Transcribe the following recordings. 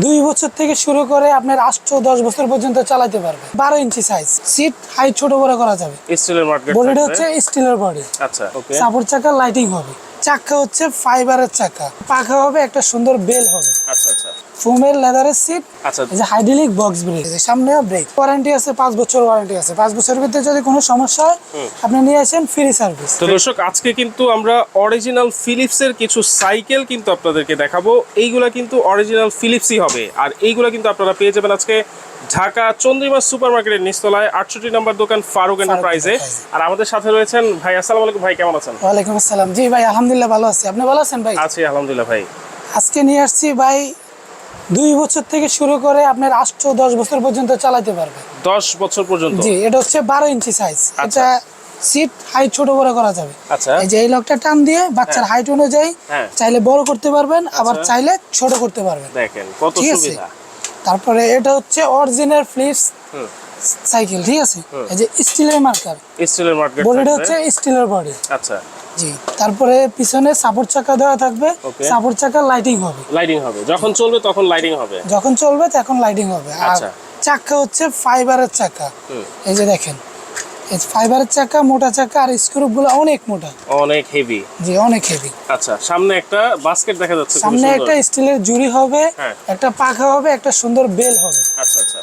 দুই বছর থেকে শুরু করে আপনার আষ্ট দশ বছর পর্যন্ত চালাতে পারবে। বারো ইঞ্চি সাইজ সিট হাইট ছোট বড় করা যাবে। স্টিলের বডিটা হচ্ছে স্টিলের বডি আচ্ছা সাপোর্ট চাকা লাইটিং হবে। চাকা হচ্ছে ফাইবারের চাকা। পাখা হবে একটা সুন্দর বেল হবে। আচ্ছা আচ্ছা। ফোমের লেদারের সিট আচ্ছা। এই যে হাইড্রোলিক বক্স ব্রেক সামনে ব্রেক ওয়ারেন্টি আছে পাঁচ বছর ওয়ারেন্টি আছে। পাঁচ বছরের ভিতরে যদি কোনো সমস্যা হয় আপনি নিয়ে আসেন ফ্রি সার্ভিস তো দর্শক আজকে কিন্তু আমরা অরিজিনাল ফিলিপসের কিছু সাইকেল কিন্তু আপনাদেরকে দেখাবো। এইগুলা কিন্তু অরিজিনাল ফিলিপসই হবে। আর এইগুলা কিন্তু আপনারা পেয়ে যাবেন আজকে ঢাকা চন্দ্রিমা সুপার মার্কেটের নিচতলায় আটষট্টি নম্বর দোকান ফারুক এন্টারপ্রাইজে। আর আমাদের সাথে রয়েছেন ভাই আসসালামু আলাইকুম ভাই কেমন আছেন? ওয়ালাইকুম আসসালাম। জি ভাই আলহামদুলিল্লাহ ভালো আছি। আপনি ভালো আছেন ভাই? আছি আলহামদুলিল্লাহ ভাই। আজকে নিয়ে আসছি ভাই দুই বছর থেকে শুরু করে আপনার আষ্ট দশ বছর পর্যন্ত চালাতে পারবে। দশ বছর পর্যন্ত? জি এটা হচ্ছে বারো ইঞ্চি সাইজ আচ্ছা। এটা সিট হাইট ছোট বড় করা যাবে। আচ্ছা। এই যে এই লকটা টান দিয়ে বাচ্চার হাইট অনুযায়ী হ্যাঁ। চাইলে বড় করতে পারবেন আবার আচ্ছা। চাইলে ছোট করতে পারবেন। দেখেন কত সুবিধা। তারপরে এটা হচ্ছে অরিজিনাল ফ্লিপস সাইকেল ঠিক আছে? এই যে স্টিলের মার্কার স্টিলের মার্কেট বডিটা হচ্ছে স্টিলের বডি আচ্ছা। জি। তারপরে পিছনে সাপোর্ট চাকা দেওয়া থাকবে। সাপোর্ট চাকা লাইটিং হবে। লাইটিং হবে। যখন চলবে তখন লাইটিং হবে। যখন চলবে তখন লাইটিং হবে। আর আচ্ছা। চাকা হচ্ছে ফাইবারের চাকা। এই যে দেখেন। ফাইবারের চাকা মোটা চাকা আর স্ক্রু গুলো অনেক মোটা। অনেক হেভি জি অনেক হেভি আচ্ছা সামনে একটা বাস্কেট দেখা যাচ্ছে সামনে একটা স্টিলের জুড়ি হবে হ্যাঁ। একটা পাখা হবে একটা সুন্দর বেল হবে। আচ্ছা আচ্ছা।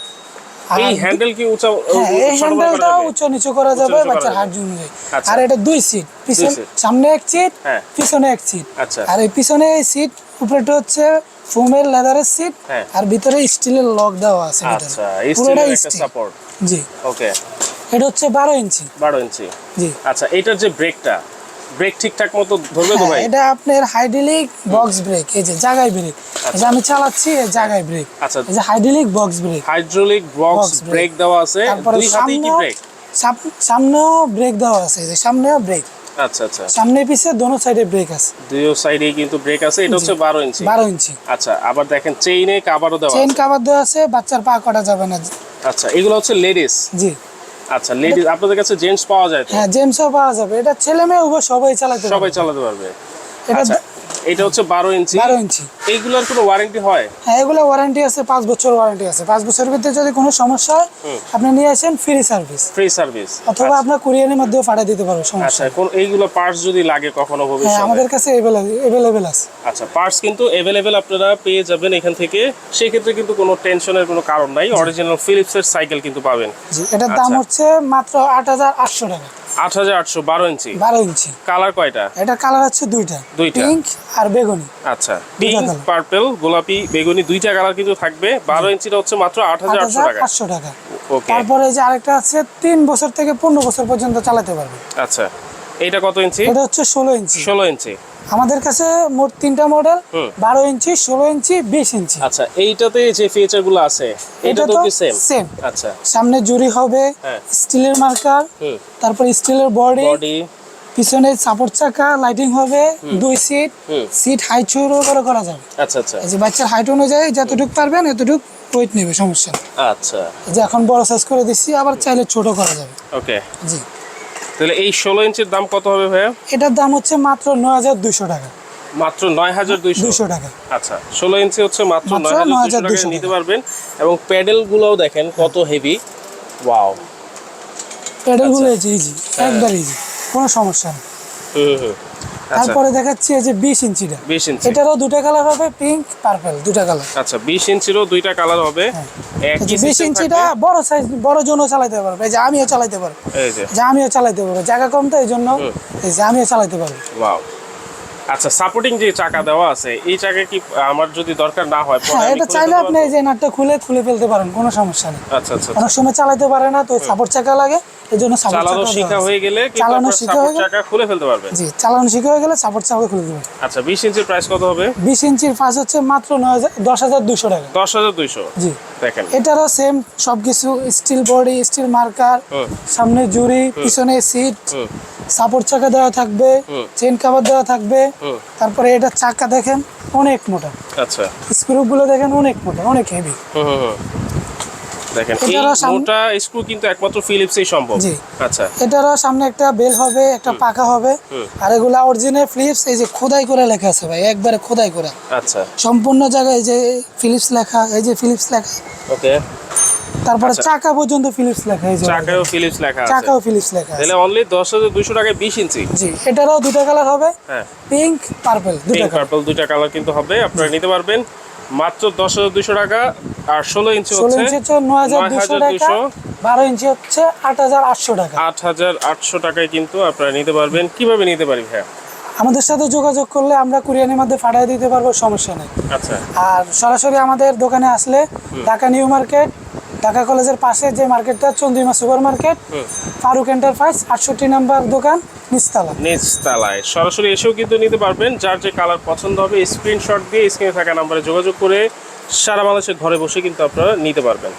এই হ্যান্ডেল কি উঁচা হ্যাঁ এই যাবে? উঁচু নিচু করা যাবে বাচ্চার। হাত অনুযায়ী আচ্ছা। আর এটা দুই সিট পিছন সামনে এক সিট হ্যাঁ। পিছনে এক সিট আচ্ছা। আর এই পিছনে এই সিট উপরেটা হচ্ছে ফোমের লেদারের সিট। আর ভিতরে স্টিলের লক দেওয়া আছে আচ্ছা পুরোটা সাপোর্ট জি ওকে এটা হচ্ছে বারো ইঞ্চি বারো ইঞ্চি জি আচ্ছা এটার যে ব্রেকটা ব্রেক ঠিকঠাক মতো ধরবে তো হ্যাঁ, ভাই? এটা আপনার হাইড্রোলিক বক্স ব্রেক এই যে জায়গায় ব্রেক যে আমি চালাচ্ছি এই জায়গায় ব্রেক আচ্ছা। এই যে hydraulic box brake hydraulic box brake দেওয়া আছে। দুই হাতেই কি ব্রেক সামনেও ব্রেক দেওয়া আছে যে সামনেও ব্রেক আচ্ছা আচ্ছা। সামনে পিছে দোনো সাইডে ব্রেক আছে। দুই সাইডেই কিন্তু ব্রেক আছে। এটা হচ্ছে বারো ইঞ্চি। বারো ইঞ্চি। আচ্ছা আবার দেখেন চেইনে কাবারও দেওয়া চেইন কাভার দেওয়া আছে বাচ্চার পা কাটা যাবে না। আচ্ছা এগুলো হচ্ছে লেডিস জি। আচ্ছা লেডিস আপনাদের কাছে জেন্টস পাওয়া যায় হ্যাঁ জেন্টসও পাওয়া যাবে। এটা ছেলে মেয়ে উভয় সবাই চালাতে সবাই চালাতে পারবে। এটা আচ্ছা। এটা হচ্ছে বারো ইঞ্চি। বারো ইঞ্চি। এইগুলোর কোনো ওয়ারেন্টি হয়? হ্যাঁ এগুলো ওয়ারেন্টি আছে পাঁচ বছর ওয়ারেন্টি আছে। পাঁচ বছরের ভিতরে যদি কোনো সমস্যা হয় আপনি নিয়ে আসেন ফ্রি সার্ভিস ফ্রি সার্ভিস অথবা আপনার কুরিয়ারের মাধ্যমে পাঠিয়ে দিতে পারব আচ্ছা সমস্যা নেই। কোন এইগুলো পার্টস যদি লাগে কখনো হ্যাঁ আমাদের কাছে অ্যাভেলেবেল আছে। আচ্ছা পার্টস কিন্তু অ্যাভেলেবেল আপনারা পেয়ে যাবেন এখান থেকে। সেই ক্ষেত্রে কিন্তু কোনো টেনশনের কোনো কারণ নাই। অরিজিনাল ফিলিপসের সাইকেল কিন্তু পাবেন। জি এটার দাম আচ্ছা। হচ্ছে মাত্র আট হাজার আটশো টাকা। আট হাজার আটশো বারো ইঞ্চি। বারো ইঞ্চি। কালার কয়টা? এটা কালার হচ্ছে দুইটা। দুইটা। পিঙ্ক আর বেগুনি। আচ্ছা পিঙ্ক। পার্পেল গোলাপি বেগুনি দুইটা কালার কিন্তু থাকবে। বারো ইঞ্চিটা হচ্ছে মাত্র আট হাজার আটশো টাকা। আটশো টাকা। ওকে। তারপরে এই যে আরেকটা আছে তিন বছর থেকে পনেরো বছর পর্যন্ত চালাতে পারবে। আচ্ছা এটা কত ইঞ্চি? এটা হচ্ছে ষোলো ইঞ্চি। ষোলো ইঞ্চি। আমাদের কাছে মোট তিনটা মডেল বারো ইঞ্চি ষোলো ইঞ্চি বিশ ইঞ্চি। আচ্ছা এইটাতে যে ফিচারগুলো আছে এটা এটা তো তো সেম সেম আচ্ছা। সামনে জুড়ি হবে হ্যাঁ। স্টিলের মার্কার তারপর স্টিলের বডি বডি পিছনে সাপোর্ট চাকা লাইটিং হবে দুই সিট সিট হাইট ছোট করে করা যাবে আচ্ছা আচ্ছা। এই যে বাচ্চার হাইট অনুযায়ী যতটুকু পারবেন এতটুকু ওয়েট নেবে সমস্যা আচ্ছা। যে এখন বড় সাইজ করে দিচ্ছি আবার চাইলে ছোট করা যাবে। ওকে জি। তাহলে এই ষোলো ইঞ্চির দাম কত হবে ভাইয়া? এটার দাম হচ্ছে মাত্র নয় হাজার দুশো টাকা। মাত্র নয় হাজার দুইশো। টাকা। আচ্ছা ষোলো ইঞ্চি হচ্ছে মাত্র নয় হাজার দুইশো 9,200 টাকা নিতে পারবেন। এবং প্যাডেল গুলোও দেখেন কত হেভি। ওয়াও। প্যাডেলগুলো গুলো এই যে ইজি একবার ইজি কোনো সমস্যা নেই। হুম হুম। আচ্ছা তারপরে দেখাচ্ছি এই যে বিশ ইঞ্চিটা। বিশ ইঞ্চি। এটারও দুটো কালার হবে পিঙ্ক পার্পল দুটো কালার আচ্ছা বিশ ইঞ্চিরও দুইটা কালার হবে। একই বিশ system ইঞ্চিটা বড় সাইজ বড় জনও চালাতে পারবে। এই যে আমিও চালাতে পারব। এই যে। যে আমিও চালাতে পারব। জায়গা কম তো এই জন্য এই যে আমিও চালাতে পারব। ওয়াও আচ্ছা সাপোর্টিং যে চাকা দেওয়া আছে এই চাকা কি আমার যদি দরকার না হয় হ্যাঁ এটা চাইলে আপনি এই যে নাটটা খুলে খুলে ফেলতে পারেন কোনো সমস্যা নেই। আচ্ছা আচ্ছা অনেক সময় চালাতে পারে না তো সাপোর্ট চাকা লাগে এই জন্য সাপোর্ট চালানো শিখা হয়ে গেলে চালানো শিখা হয়ে গেলে চাকা খুলে ফেলতে পারবেন। জি চালানো শিখা হয়ে গেলে সাপোর্ট চাকা খুলে দেবেন। আচ্ছা বিশ ইঞ্চির প্রাইস কত হবে? বিশ ইঞ্চির ফাঁস হচ্ছে মাত্র নয় হাজার দশ হাজার দুশো টাকা। দশ হাজার দুইশো। জি। দেখেন। এটারও সেম সবকিছু স্টিল বডি স্টিল মার্কার সামনে জুড়ি পিছনে সিট সাপোর্ট চাকা দেওয়া থাকবে চেন কাভার দেওয়া থাকবে তারপরে এটা চাকা দেখেন অনেক মোটা। আচ্ছা। স্ক্রুগুলো দেখেন অনেক মোটা অনেক হেভি দেখেন এই মোটা স্ক্রু কিন্তু একমাত্র ফিলিপসেই সম্ভব। জি। আচ্ছা। এটারও সামনে একটা বেল হবে একটা পাকা হবে আর এগুলা অরিজিনাল ফিলিপস এই যে খোদাই করে লেখা আছে ভাই একবারে খোদাই করে। আচ্ছা। সম্পূর্ণ জায়গায় এই যে ফিলিপস লেখা এই যে ফিলিপস লেখা। ওকে। তারপরে আচ্ছা। চাকা পর্যন্ত ফিলিপস লেখা এই যে চাকায়ও ফিলিপস লেখা আছে। চাকাও ফিলিপস লেখা আছে। তাহলে অনলি টাকায় বিশ ইঞ্চি। জি এটারও দুটো কালার হবে হ্যাঁ। পিঙ্ক পার্পল দুটো কালার। পার্পল দুইটা কালার কিন্তু হবে আপনারা নিতে পারবেন। মাত্র দশ হাজার দুশো টাকা আর ষোলো ইঞ্চি ষোলো ইঞ্চি হচ্ছে নয় হাজার দুশো টাকা বারো ইঞ্চি হচ্ছে আট হাজার আটশো টাকা। আট হাজার আটশো টাকায় কিন্তু আপনারা নিতে পারবেন। কীভাবে নিতে পারি হ্যাঁ আমাদের সাথে যোগাযোগ করলে আমরা কুরিয়ানের মধ্যে ফাটাই দিতে পারব সমস্যা নেই। আচ্ছা। আর সরাসরি আমাদের দোকানে আসলে ঢাকা নিউ মার্কেট ঢাকা কলেজের পাশে যে মার্কেটটা Chandrima super market Faruk enterprise আটষট্টি নাম্বার দোকান নিচতলা নিচতলায়। সরাসরি এসেও কিন্তু নিতে পারবেন যার যে কালার পছন্দ হবে স্ক্রিনশট দিয়ে স্ক্রিনে থাকা নাম্বারে যোগাযোগ করে সারা বাংলাদেশের ঘরে বসে কিন্তু আপনারা নিতে পারবেন।